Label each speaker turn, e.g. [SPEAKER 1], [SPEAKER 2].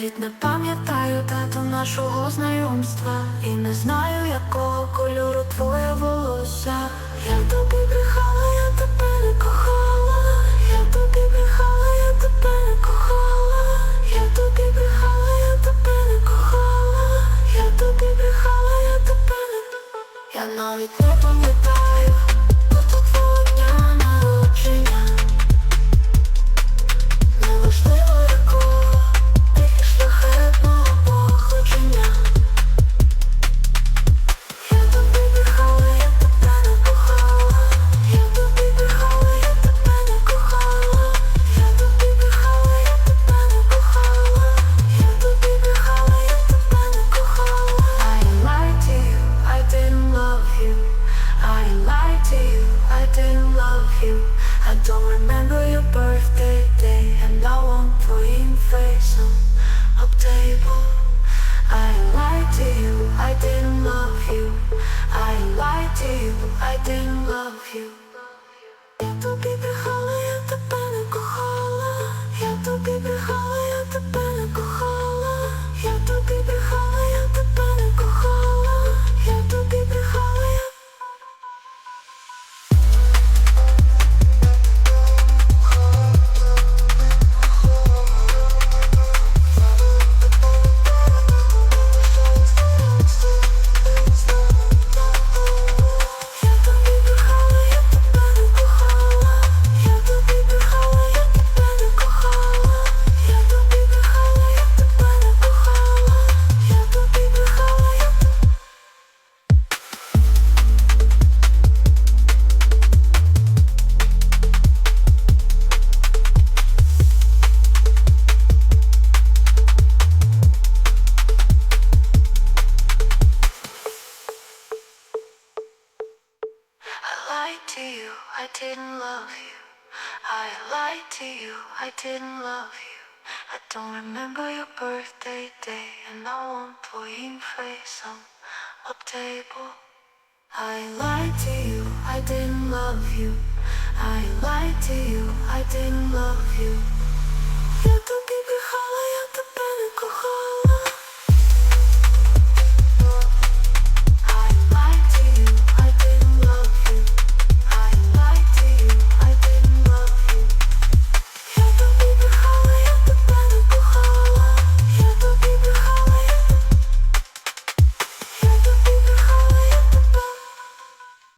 [SPEAKER 1] Навіть не пам'ятаю дату нашого знайомства. І не знаю, якого кольору твоє волосся. Я тобі брехала, я тебе не кохала. Я тобі брехала, я тебе не кохала. Я тобі брехала, я тебе не кохала. Я тобі брехала, я тебе не Я навіть не пам'ятаю didn't love you. I lied to you, I didn't love you. I don't remember your birthday day, and I won't put in face on a table. I lied to you, I didn't love you. I lied to you, I didn't love you.